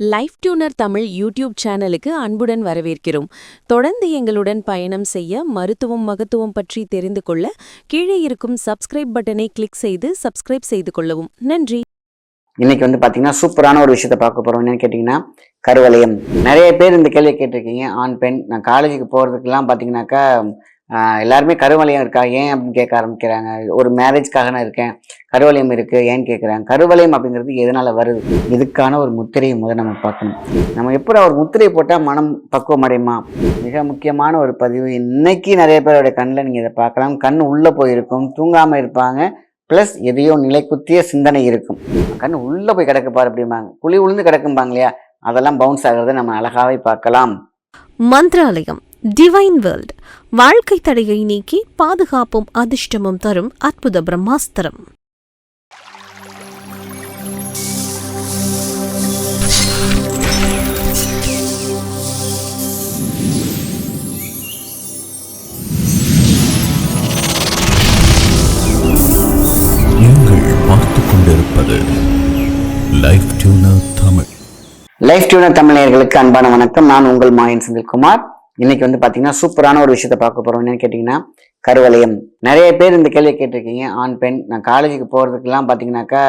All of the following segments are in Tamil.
லைஃப் டியூனர் தமிழ் யூடியூப் சேனலுக்கு அன்புடன் வரவேற்கிறோம். தொடர்ந்து எங்களுடன் பயணம் செய்ய மருத்துவம் மகத்துவம் பற்றி தெரிந்து கொள்ள கீழே இருக்கும் சப்ஸ்கிரைப் பட்டனை கிளிக் செய்து சப்ஸ்கிரைப் செய்து கொள்ளவும். நன்றி. இன்னைக்கு வந்து பாத்தீங்கன்னா சூப்பரான ஒரு விஷயத்த பார்க்க போறோம். என்னன்னு கேட்டீங்கன்னா கருவலயம் நிறைய பேர் இந்த கேள்வியை கேட்டிருக்கீங்க. ஆண் பெண். நான் காலேஜுக்கு போறதுக்கெல்லாம் பாத்தீங்கன்னாக்கா எல்லாருமே கருவளையம் இருக்கா? ஏன் அப்படின்னு கேட்க ஆரம்பிக்கிறாங்க. ஒரு மேரேஜ்க்காக நான் இருக்கேன். கருவளையம் இருக்கு. ஏன்னு கேட்குறாங்க கருவளையம் அப்படிங்கிறது எதனால் வருது? இதுக்கான ஒரு முத்திரையை முதல் நம்ம பார்க்கணும். நம்ம எப்படி ஒரு முத்திரை போட்டால் மனம் பக்குவம் அடையுமா? மிக முக்கியமான ஒரு பதிவு. இன்னைக்கு நிறைய பேரோட கண்ணில் நீங்கள் இதை பார்க்கலாம். கண் உள்ளே போயிருக்கும். தூங்காமல் இருப்பாங்க. ப்ளஸ் எதையோ நிலைக்குத்திய சிந்தனை இருக்கும். கண் உள்ளே போய் கிடக்குப்பார் அப்படிம்பாங்க. குழி உளுந்து கிடக்கும்பாங்க இல்லையா? அதெல்லாம் பவுன்ஸ் ஆகிறத நம்ம அழகாவே பார்க்கலாம். மந்திராலயம். டிவைன் வேர்ல்ட் வாழ்க்கை தடையை நீக்கி பாதுகாப்பும் அதிர்ஷ்டமும் தரும் அற்புத பிரம்மாஸ்திரம். Life tuner Tamil life tuner தமிழர்களுக்கு அன்பான வணக்கம். நான் உங்கள் மாயன் செந்தில்குமார். இன்னைக்கு வந்து பார்த்தீங்கன்னா சூப்பரான ஒரு விஷயத்த பார்க்க போறோம். என்னன்னு கேட்டீங்கன்னா கருவளையம். நிறைய பேர் இந்த கேள்வியை கேட்டிருக்கீங்க. ஆண் பெண் நான் காலேஜுக்கு போகிறதுக்கெல்லாம் பார்த்தீங்கன்னாக்கா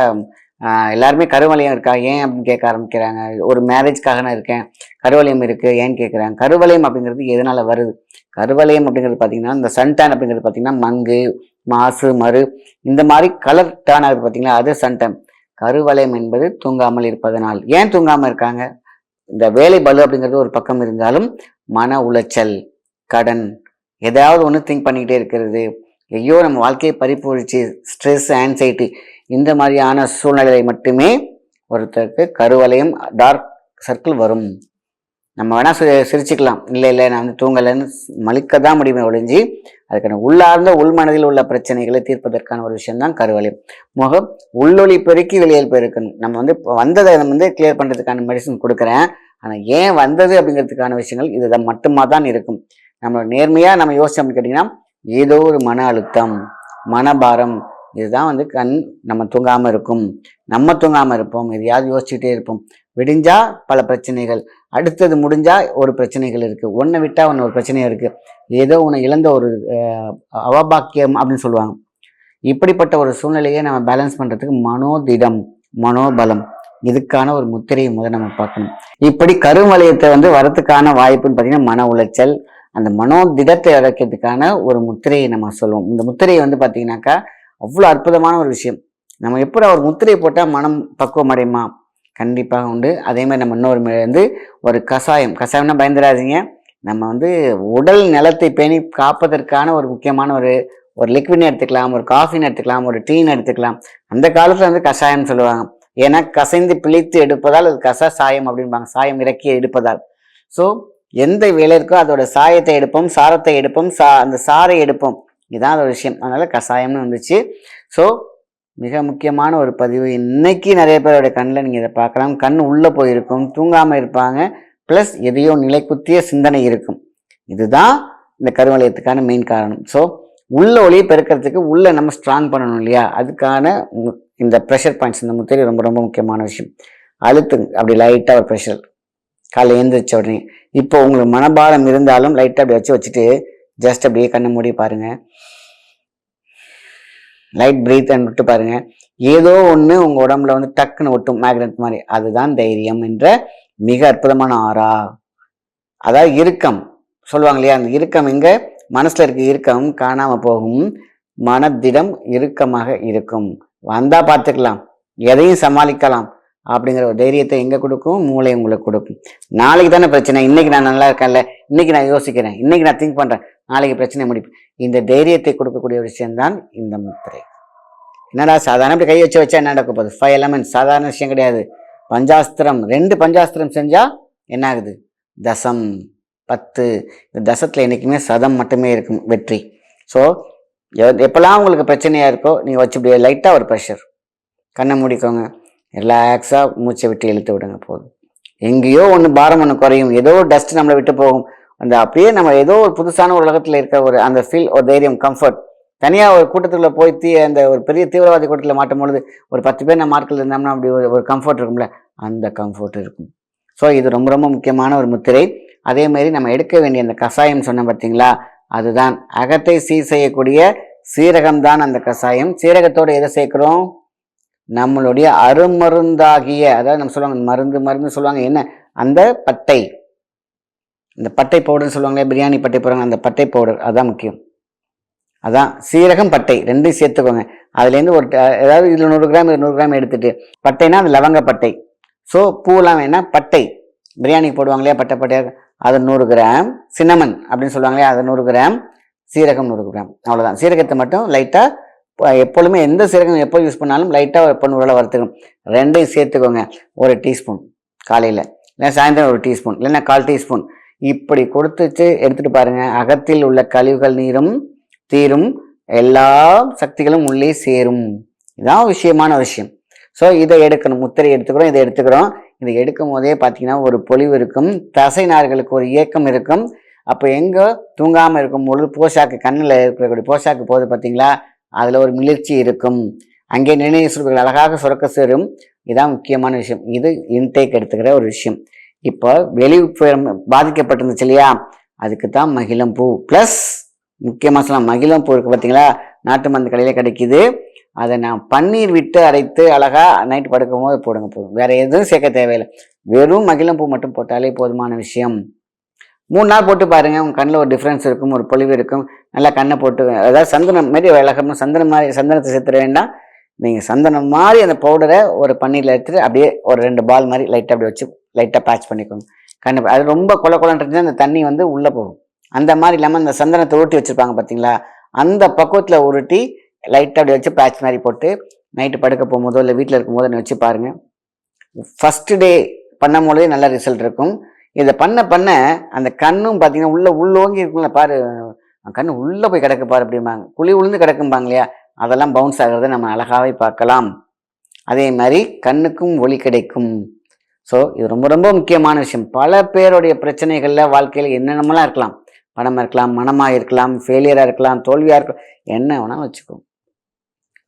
எல்லாருமே கருவளையம் இருக்கா? ஏன் அப்படின்னு கேட்க ஆரம்பிக்கிறாங்க. ஒரு மேரேஜ்க்காக நான் இருக்கேன். கருவளையம் இருக்கு. ஏன்னு கேட்குறாங்க கருவளையம் அப்படிங்கிறது எதனால வருது? கருவளையம் அப்படிங்கிறது பார்த்தீங்கன்னா இந்த சன்டான் அப்படிங்கிறது பார்த்தீங்கன்னா மங்கு மாசு மறு இந்த மாதிரி கலர் டேன் ஆகுது பார்த்தீங்களா அது சன்டன் கருவளையம் என்பது தூங்காமல் இருப்பதனால். ஏன் தூங்காமல் இருக்காங்க? இந்த வேலை பலு அப்படிங்கிறது ஒரு பக்கம் இருந்தாலும் மன உளைச்சல் கடன் ஏதாவது ஒன்று திங்க் பண்ணிக்கிட்டே இருக்கிறது. ஐயோ நம்ம வாழ்க்கையை பறிப்பொழிச்சு ஸ்ட்ரெஸ் ஆன்சைட்டி இந்த மாதிரியான சூழ்நிலை மட்டுமே ஒருத்தருக்கு கருவலையும் டார்க் சர்க்கிள் வரும். நம்ம வேணால் சி- சிரிச்சுக்கலாம். இல்லை இல்லை நான் வந்து தூங்கலைன்னு மலிக்க தான் முடியுமே ஒழிஞ்சு அதுக்கான உள்ளார்ந்த உள்மனதில் உள்ள பிரச்சனைகளை தீர்ப்பதற்கான ஒரு விஷயம்தான் கருவளையம். முகம் உள்ளொளி பெருக்கி வெளியில் பெருக்கணும் நம்ம வந்து இப்போ வந்ததை நம்ம வந்து கிளியர் பண்ணுறதுக்கான மெடிசன் கொடுக்குறேன். ஆனால் ஏன் வந்தது அப்படிங்கிறதுக்கான விஷயங்கள் இதுதான் மட்டுமா தான் இருக்கும். நம்ம நேர்மையாக நம்ம யோசிச்சோம் கேட்டிங்கன்னா ஏதோ ஒரு மன அழுத்தம் மனபாரம் இதுதான் வந்து கண் நம்ம தூங்காமல் இருக்கும். நம்ம தூங்காமல் இருப்போம் எதையாவது யோசிச்சுட்டே இருப்போம். விடிஞ்சா பல பிரச்சனைகள் அடுத்தது முடிஞ்சா ஒரு பிரச்சனைகள் இருக்குது ஒன்றை விட்டால் ஒன்று ஒரு பிரச்சனை இருக்குது ஏதோ ஒன்று இழந்த ஒரு அவபாக்கியம் அப்படின்னு சொல்லுவாங்க. இப்படிப்பட்ட ஒரு சூழ்நிலையை நம்ம பேலன்ஸ் பண்ணுறதுக்கு மனோதிடம் மனோபலம் இதுக்கான ஒரு முத்திரையை முதல் நம்ம பார்க்கணும். இப்படி கருவளையத்தை வந்து வரத்துக்கான வாய்ப்புன்னு பார்த்தீங்கன்னா மன உளைச்சல் அந்த மனோதிடத்தை அடைக்கிறதுக்கான ஒரு முத்திரையை நம்ம சொல்லுவோம். இந்த முத்திரையை வந்து பார்த்தீங்கன்னாக்கா அவ்வளோ அற்புதமான ஒரு விஷயம். நம்ம எப்படி ஒரு முத்திரையை போட்டால் மனம் பக்குவம் அடையுமா? கண்டிப்பாக உண்டு. அதே மாதிரி நம்ம இன்னொரு முறை வந்து ஒரு கஷாயம். கஷாயம்னா பயந்துடாதீங்க. நம்ம வந்து உடல் நிலத்தை பேணி காப்பதற்கான ஒரு முக்கியமான ஒரு ஒரு லிக்விட்னு எடுத்துக்கலாம் ஒரு காஃபின்னு எடுத்துக்கலாம் ஒரு டீன்னு எடுத்துக்கலாம். அந்த காலத்தில் வந்து கஷாயம்னு சொல்லுவாங்க. ஏன்னா கசைந்து பிழித்து எடுப்பதால் அது கச சாயம் அப்படிம்பாங்க. சாயம் இறக்கி எடுப்பதால். ஸோ எந்த வேலை இருக்கோ அதோட சாயத்தை எடுப்போம் சாரத்தை எடுப்போம் சா அந்த சாரை எடுப்போம். இதுதான் அதோட விஷயம். அதனால் கஷாயம்னு வந்துச்சு. ஸோ மிக முக்கியமான ஒரு பதிவு. இன்னைக்கு நிறைய பேரோட கண்ணில் நீங்கள் இதை பார்க்கலாம். கண் உள்ளே போயிருக்கும் தூங்காமல் இருப்பாங்க. ப்ளஸ் எதையோ நிலைக்குத்திய சிந்தனை இருக்கும். இதுதான் இந்த கருவலயத்துக்கான மெயின் காரணம். ஸோ உள்ள ஒளியை பெருக்கிறதுக்கு உள்ள நம்ம ஸ்ட்ராங் பண்ணணும் இல்லையா? அதுக்கான இந்த ப்ரெஷர் பாயிண்ட்ஸ் இந்த முத்திரை ரொம்ப ரொம்ப முக்கியமான விஷயம். அழுத்துங்க. அப்படி லைட்டாக ஒரு ப்ரெஷர் காலைல எழுந்திரிச்ச உடனே. இப்போ உங்களுக்கு மனபாரம் இருந்தாலும் லைட்டாக அப்படி வச்சு வச்சுட்டு ஜஸ்ட் அப்படியே கண்ணை மூடி பாருங்கள் லைட் பிரீத் அண்ட் விட்டு பாருங்கள் ஏதோ ஒன்று உங்கள் உடம்புல வந்து டக்குன்னு ஒட்டும். மேக்னெட் மாதிரி. அதுதான் தைரியம் என்ற மிக அற்புதமான ஆறா. அதாவது இறுக்கம். சொல்லுவாங்க இல்லையா? அந்த இறுக்கம் இங்கே மனசில் இருக்க இறுக்கம் காணாமல் போகும். மனதிடம் இறுக்கமாக இருக்கும். வந்தா பார்த்துக்கலாம். எதையும் சமாளிக்கலாம். அப்படிங்கிற ஒரு தைரியத்தை எங்க கொடுக்கும்? மூளை உங்களுக்கு கொடுக்கும். நாளைக்கு தானே பிரச்சனை. இன்னைக்கு நான் நல்லா இருக்கேன்ல. இன்னைக்கு நான் யோசிக்கிறேன். இன்னைக்கு நான் திங்க் பண்றேன். நாளைக்கு பிரச்சனை முடிப்பேன் இந்த தைரியத்தை கொடுக்கக்கூடிய ஒரு விஷயம்தான் இந்த முத்திரை. என்னடா சாதாரண இப்படி கை வச்சு வச்சா என்ன நடக்க போகுது? ஃபைவ் எலமெண்ட் சாதாரண விஷயம் கிடையாது. பஞ்சாஸ்திரம். ரெண்டு பஞ்சாஸ்திரம் செஞ்சா என்ன ஆகுது? தசம். பத்து. இந்த தசத்துல என்றைக்குமே சதம் மட்டுமே இருக்கும். வெற்றி. ஸோ எப்பெல்லாம் உங்களுக்கு பிரச்சனையாக இருக்கோ நீங்கள் வச்சு இப்படியே லைட்டாக ஒரு ப்ரெஷர் கண்ணை மூடிக்கோங்க. ரிலாக்ஸாக மூச்சை விட்டு இழுத்து விடுங்க போதும். எங்கேயோ ஒன்று பாரம் ஒன்று குறையும். ஏதோ டஸ்ட் நம்மளை விட்டு போகும். அந்த அப்படியே நம்ம ஏதோ ஒரு புதுசான ஒரு உலகத்தில் இருக்கிற ஒரு அந்த ஃபீல் ஒரு தைரியம் கம்ஃபர்ட் தனியாக ஒரு கூட்டத்தில் போய் தீ அந்த ஒரு பெரிய தீவிரவாதி கூட்டத்தில் மாட்டும் பொழுது ஒரு பத்து பேர் நம்ம மார்க்கில் இருந்தோம்னா அப்படி ஒரு ஒரு கம்ஃபர்ட் இருக்கும்ல? அந்த கம்ஃபர்ட் இருக்கும். ஸோ இது ரொம்ப ரொம்ப முக்கியமான ஒரு முத்திரை. அதே மாதிரி நம்ம எடுக்க வேண்டிய அந்த கஷாயம் சொன்னோம் பார்த்தீங்களா அதுதான். அகத்தை சீர் செய்யக்கூடிய சீரகம் தான் அந்த கஷாயம். சீரகத்தோடு எதை சேர்க்குறோம்? நம்மளுடைய அருமருந்தாகிய அதாவது நம்ம சொல்லுவாங்க மருந்து மருந்து சொல்லுவாங்க என்ன? அந்த பட்டை. இந்த பட்டை பவுடர்னு சொல்லுவாங்களே பிரியாணி பட்டை போடுறாங்க அந்த பட்டை பவுடர் அதுதான் முக்கியம். அதான் சீரகம் பட்டை ரெண்டையும் சேர்த்துக்கோங்க. அதுலேருந்து ஒரு ட- ஏதாவது இதில் நூறு கிராம் இது நூறு கிராம் எடுத்துட்டு பட்டைனா அது லவங்க பட்டை ஸோ பூலாம் வேணால் பட்டை. பிரியாணிக்கு போடுவாங்க இல்லையா பட்டை பட்டையாக அது நூறு கிராம் சின்னமன் அப்படின்னு சொல்லுவாங்க இல்லையா அது நூறு கிராம். சீரகம் நூறு கிராம். அவ்வளோதான் சீரகத்தை மட்டும் லைட்டாக எப்பொழுதுமே எந்த சீரகம் எப்போ யூஸ் பண்ணாலும் லைட்டாக எப்போ நூறில் வறுத்துக்கணும். ரெண்டையும் சேர்த்துக்கோங்க. ஒரு டீஸ்பூன் காலையில். இல்லை சாயந்தரம் ஒரு டீஸ்பூன் இல்லைன்னா கால் டீஸ்பூன் இப்படி கொடுத்துச்சு எடுத்துகிட்டு பாருங்கள் அகத்தில் உள்ள கழிவுகள் நீரும் தீரும் எல்லா சக்திகளும் உள்ளே சேரும். இதான் விஷயமான விஷயம். ஸோ இதை எடுக்கணும். முத்திரை எடுத்துக்கிறோம் இதை எடுத்துக்கிறோம். இதை எடுக்கும் போதே பார்த்தீங்கன்னா ஒரு பொலிவு இருக்கும் தசை நார்களுக்கு ஒரு இயக்கம் இருக்கும். அப்போ எங்கே தூங்காமல் இருக்கும் பொழுது போஷாக்கு கண்ணில் இருக்கக்கூடிய போஷாக்கு போகுது பார்த்தீங்களா அதில் ஒரு மிளிர்ச்சி இருக்கும். அங்கே நினைவு சுருக்குகள் அழகாக சுரக்க சேரும். இதுதான் முக்கியமான விஷயம். இது இன்டேக் எடுத்துக்கிற ஒரு விஷயம். இப்போ வெளி பாதிக்கப்பட்டிருந்துச்சு இல்லையா? அதுக்கு தான் மகிழம் பூ. ப்ளஸ் முக்கியமாக சொல்லலாம் மகிழம் பூ இருக்கு பார்த்தீங்களா நாட்டு மருந்து கடையில் கிடைக்குது. அதை நான் பன்னீர் விட்டு அரைத்து அழகாக நைட் படுக்கும் போது போடுங்க போதும். வேறு எதுவும் சேர்க்க தேவையில்லை. வெறும் மகிழம் பூ மட்டும் போட்டாலே போதுமான விஷயம். மூணு நாள் போட்டு பாருங்கள் உங்கள் கண்ணில் ஒரு டிஃப்ரென்ஸ் இருக்கும் ஒரு பொழிவு இருக்கும். நல்லா கண்ணை போட்டு அதாவது சந்தனம் மாதிரி விளக்கணும் சந்தனம் மாதிரி சந்தனத்தை சேர்த்துட வேண்டாம். நீங்கள் சந்தனம் மாதிரி அந்த பவுடரை ஒரு பன்னீரில் எடுத்துட்டு அப்படியே ஒரு ரெண்டு பால் மாதிரி லைட்டாக அப்படி வச்சு லைட்டாக பேட்ச் பண்ணிக்கோங்க. கண்ணு அது ரொம்ப கொல கொலன்னு அந்த தண்ணி வந்து உள்ளே போகும். அந்த மாதிரி இல்லாமல் அந்த சந்தனத்தை ஊட்டி வச்சுருப்பாங்க பார்த்தீங்களா அந்த பக்குவத்தில் உருட்டி லைட்டாக அப்படி வச்சு பேட்ச் மாதிரி போட்டு நைட்டு படுக்க போகும்போதோ இல்லை வீட்டில் இருக்கும்போதோ வச்சு பாருங்கள் ஃபஸ்ட்டு டே பண்ணும் பொழுதே நல்ல ரிசல்ட் இருக்கும். இதை பண்ண பண்ண அந்த கண்ணும் பார்த்தீங்கன்னா உள்ளே உள்ளோங்கி இருக்கும்ல பாரு. கண்ணு உள்ளே போய் கிடக்கு பாரு அப்படிம்பாங்க. குழி உளுந்து கிடக்கும்பாங்க இல்லையா? அதெல்லாம் பவுன்ஸ் ஆகிறத நம்ம அழகாகவே பார்க்கலாம். அதே மாதிரி கண்ணுக்கும் ஒளி கிடைக்கும். ஸோ இது ரொம்ப ரொம்ப முக்கியமான விஷயம். பல பேருடைய பிரச்சனைகளில் வாழ்க்கையில் என்னென்னமெல்லாம் இருக்கலாம்? பணமாக இருக்கலாம் மனமாக இருக்கலாம் ஃபெயிலியராக இருக்கலாம் தோல்வியாக இருக்கலாம் என்ன வேணால் வச்சுக்கோங்க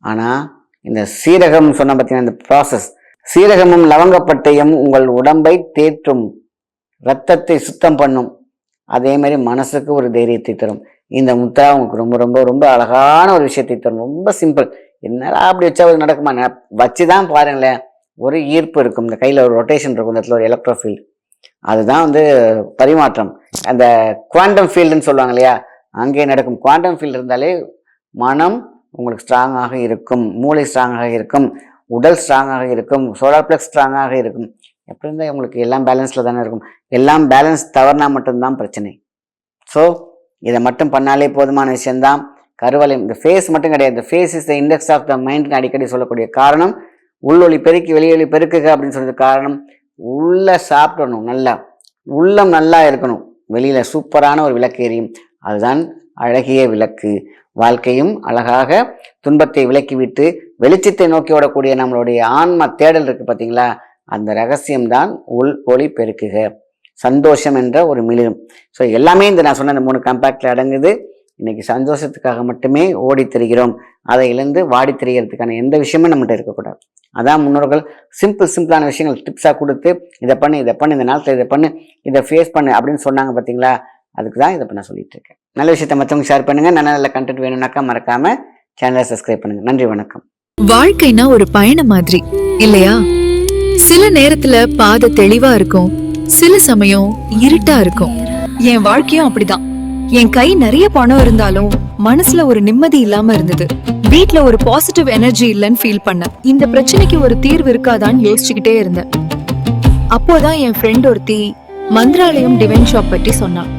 ஆனால் இந்த சீரகம் சொன்ன பார்த்தீங்கன்னா இந்த ப்ராசஸ் சீரகமும் லவங்கப்பட்டையும் உங்கள் உடம்பை தேற்றும் ரத்தத்தை சுத்தம் பண்ணும். அதே மாதிரி மனசுக்கு ஒரு தைரியத்தை தரும். இந்த முத்ரா உங்களுக்கு ரொம்ப ரொம்ப ரொம்ப அழகான ஒரு விஷயத்தை தரும். ரொம்ப சிம்பிள் என்னடா அப்படி வச்சா ஒரு நடக்குமா? வச்சு வச்சுதான் பாருங்களேன். ஒரு ஈர்ப்பு இருக்கும். இந்த கையில் ஒரு ரொட்டேஷன் இருக்கும். இந்த இடத்துல ஒரு எலக்ட்ரோஃபீல்டு அதுதான் வந்து பரிமாற்றம். அந்த குவாண்டம் ஃபீல்டுன்னு சொல்லுவாங்க இல்லையா? அங்கே நடக்கும். குவாண்டம் ஃபீல்டு இருந்தாலே மனம் உங்களுக்கு ஸ்ட்ராங்காக இருக்கும் மூளை ஸ்ட்ராங்காக இருக்கும் உடல் ஸ்ட்ராங்காக இருக்கும் சோலார் பிளக்ஸ் ஸ்ட்ராங்காக இருக்கும். எப்படி இருந்தால் உங்களுக்கு எல்லாம் பேலன்ஸில் தானே இருக்கும். எல்லாம் பேலன்ஸ் தவறுனா மட்டும்தான் பிரச்சனை. ஸோ இதை மட்டும் பண்ணாலே போதுமான விஷயந்தான் கருவலை இந்த ஃபேஸ் மட்டும் கிடையாது. இந்த face is the index of the மைண்ட்னு அடிக்கடி சொல்லக்கூடிய காரணம் உள்ளொளி பெருக்கி வெளியொலி பெருக்குக அப்படின்னு சொல்றது காரணம் உள்ளே சாப்பிடணும் நல்லா. உள்ளம் நல்லா இருக்கணும். வெளியில் சூப்பரான ஒரு விளக்கு எரியும். அதுதான் அழகிய விளக்கு. வாழ்க்கையும் அழகாக துன்பத்தை விலக்கிவிட்டு வெளிச்சத்தை நோக்கி ஓடக்கூடிய நம்மளுடைய ஆன்ம தேடல் இருக்கு பார்த்தீங்களா அந்த ரகசியம்தான் உள் ஒளி பெருக்குக. சந்தோஷம் என்ற ஒரு மிளிரும். ஸோ எல்லாமே இந்த நான் சொன்ன இந்த மூணு கம்பேக்டில் அடங்குது. இன்னைக்கு சந்தோஷத்துக்காக மட்டுமே ஓடி தெரிகிறோம். அதை இழந்து வாடி தெரிகிறதுக்கான எந்த விஷயமும் நம்மகிட்ட இருக்கக்கூடாது. அதான் முன்னோர்கள் சிம்பிள் சிம்பிளான விஷயங்கள் டிப்ஸாக கொடுத்து இதை பண்ணு இதை பண்ணு இந்த நாளத்தில் இதை பண்ணு இதை ஃபேஸ் பண்ணு அப்படின்னு சொன்னாங்க பார்த்தீங்களா அதுக்கு தான் இதை இப்போ நான் சொல்லிட்டு இருக்கேன். நல்ல விஷயத்த மற்றவங்க ஷேர் பண்ணுங்க. நல்ல நல்ல கண்டென்ட் வேணும்னாக்கா மறக்காம சேனலை சப்ஸ்கிரைப் பண்ணுங்க. நன்றி வணக்கம். வாழ்க்கைனா ஒரு பயணம் மாதிரி இல்லையா? சில நேரத்துல பாதை தெளிவா இருக்கும். சில சமயம் இருட்டா இருக்கும். என் வாழ்க்கையும் அப்படிதான். என் கை நிறைய பணம் இருந்தாலும் மனசுல ஒரு நிம்மதி இல்லாம இருந்தது. வீட்ல ஒரு பாசிட்டிவ் எனர்ஜி இல்லைன்னு ஃபீல் பண்ணேன். இந்த பிரச்சனைக்கு ஒரு தீர்வு இருக்காதான்னு யோசிச்சுக்கிட்டே இருந்தேன். அப்போதான் என் ஃப்ரெண்ட் ஒருத்தி மந்திராலயம் டிவைன் ஷாப் பற்றி சொன்னான்